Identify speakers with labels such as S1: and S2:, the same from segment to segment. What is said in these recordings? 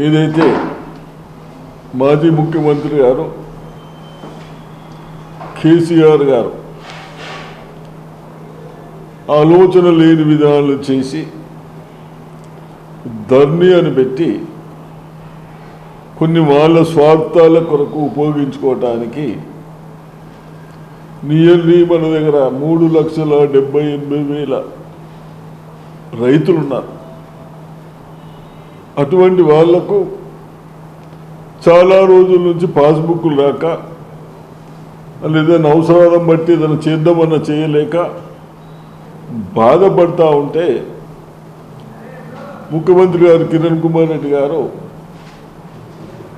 S1: ఏదైతే మాజీ ముఖ్యమంత్రి గారు కేసీఆర్ గారు ఆలోచన లేని విధానాలు చేసి ధర్ని అని పెట్టి కొన్ని వాళ్ళ స్వార్థాల కొరకు ఉపయోగించుకోవటానికి నియర్లీ మన దగ్గర మూడు లక్షల డెబ్బై ఎనిమిది వేల రైతులున్నారు. అటువంటి వాళ్ళకు చాలా రోజుల నుంచి పాస్బుక్లు రాక లేదైనా అవసరాలను బట్టి ఏదైనా చేద్దామన్నా చేయలేక బాధపడతా ఉంటే ముఖ్యమంత్రి గారు కిరణ్ కుమార్ రెడ్డి గారు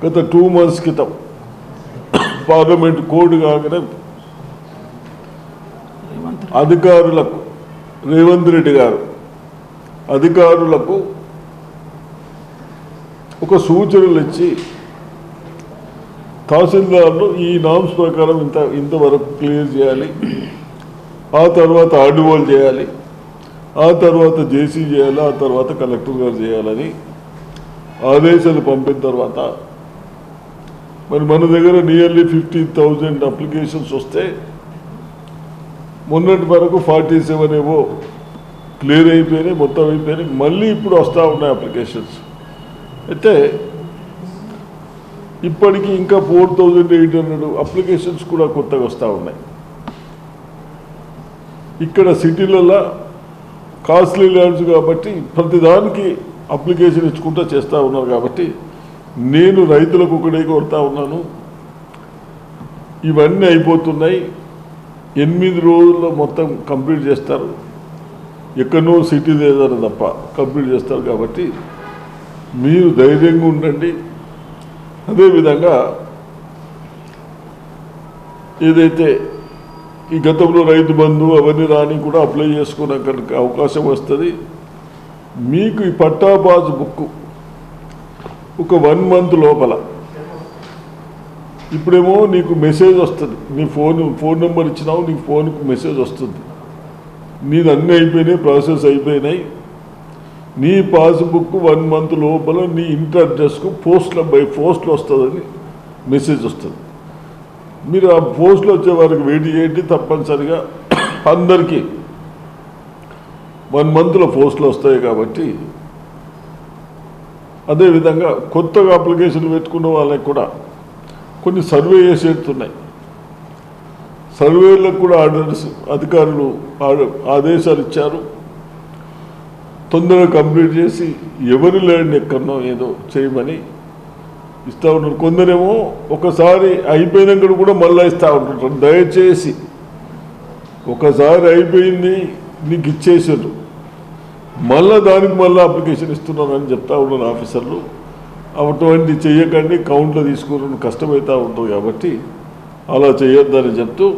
S1: గత టూ మంత్స్ క్రితం పార్లమెంట్ కోడ్ కాగానే అధికారులకు రేవంత్ రెడ్డి గారు అధికారులకు ఒక సూచనలు ఇచ్చి తహసీల్దార్లు ఈ నామ్స్ ప్రకారం ఇంత ఇంతవరకు క్లియర్ చేయాలి. ఆ తర్వాత ఆర్డిఓలు చేయాలి. ఆ తర్వాత జేసీ చేయాలి ఆ తర్వాత కలెక్టర్ గారు చేయాలని ఆదేశాలు పంపిన తర్వాత మరి మన దగ్గర నియర్లీ ఫిఫ్టీన్ థౌజండ్ అప్లికేషన్స్ వస్తే మొన్నటి వరకు ఫార్టీ సెవెన్ ఏవో క్లియర్ అయిపోయినాయి మొత్తం అయిపోయినాయి. మళ్ళీ ఇప్పుడు వస్తూ ఉన్నాయి అప్లికేషన్స్. అయితే ఇప్పటికీ ఇంకా four thousand eight hundred applications కూడా కొత్తగా వస్తూ ఉన్నాయి. ఇక్కడ సిటీలలో కాస్ట్లీ ల్యాండ్స్ కాబట్టి ప్రతిదానికి అప్లికేషన్ ఇచ్చుకుంటూ చేస్తూ ఉన్నారు కాబట్టి నేను రైతులకు ఒకటే కోరుతా ఉన్నాను. ఇవన్నీ అయిపోతున్నాయి. ఎనిమిది రోజుల్లో మొత్తం కంప్లీట్ చేస్తారు. ఎక్కడనో సిటీ లేదని తప్ప కంప్లీట్ చేస్తారు కాబట్టి మీరు ధైర్యంగా ఉండండి. అదేవిధంగా ఏదైతే ఈ గతంలో రైతు బంధు అవన్నీ రాని కూడా అప్లై చేసుకున్నాక అవకాశం వస్తుంది. మీకు ఈ పట్టా బుక్ ఒక వన్ మంత్ లోపల. ఇప్పుడేమో నీకు మెసేజ్ వస్తుంది. నీ ఫోన్ ఫోన్ నెంబర్ ఇచ్చినావు నీకు ఫోన్కు మెసేజ్ వస్తుంది. నీది అన్నీ అయిపోయినాయి ప్రాసెస్ అయిపోయినాయి. నీ పాస్బుక్ వన్ మంత్ లోపల నీ ఇంటర్ అడ్రస్కు పోస్ట్లో బై పోస్ట్లో వస్తుందని మెసేజ్ వస్తుంది. మీరు ఆ పోస్ట్లో వచ్చే వారికి వెయిట్ చేయండి తప్పనిసరిగా అందరికీ. వన్ మంత్లో పోస్ట్లు వస్తాయి కాబట్టి అదేవిధంగా కొత్తగా అప్లికేషన్లు పెట్టుకున్న వాళ్ళకి కూడా కొన్ని సర్వే చేసేస్తున్నాయి సర్వేలకు కూడా ఆర్డర్స్ అధికారులు ఆదేశాలు ఇచ్చారు. తొందరగా కంప్లీట్ చేసి ఎవరి లేని ఎక్కడనో ఏదో చేయమని ఇస్తూ ఉంటారు కొందరేమో ఒకసారి అయిపోయినాక కూడా మళ్ళీ ఇస్తూ ఉంటుంటారు. దయచేసి ఒకసారి అయిపోయింది నీకు ఇచ్చేసారు. మళ్ళా దానికి మళ్ళీ అప్లికేషన్ ఇస్తున్నానని చెప్తా ఉన్నారు ఆఫీసర్లు. అటువంటి చెయ్యకండి కౌంట్లో తీసుకుని కష్టమవుతూ ఉంటుంది కాబట్టి అలా చేయొద్దని చెప్తూ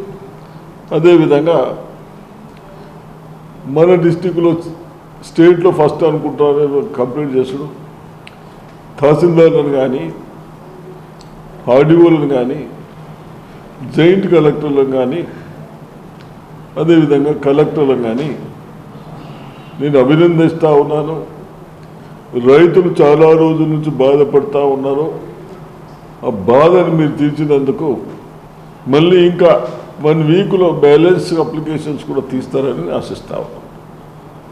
S1: అదేవిధంగా మన డిస్టిక్లో స్టేట్లో ఫస్ట్ అనుకుంటారు కంప్లీట్ చేసుడు. తహసీల్దార్లను కానీ ఆర్డీఓలను కానీ జాయింట్ కలెక్టర్లను కానీ అదేవిధంగా కలెక్టర్లను కానీ నేను అభినందిస్తూ ఉన్నాను. రైతులు చాలా రోజుల నుంచి బాధపడుతూ ఉన్నారు. ఆ బాధను మీరు తీర్చినందుకు మళ్ళీ ఇంకా వన్ వీక్లో బ్యాలెన్స్ అప్లికేషన్స్ కూడా తీస్తారని ఆశిస్తా ఉన్నాను.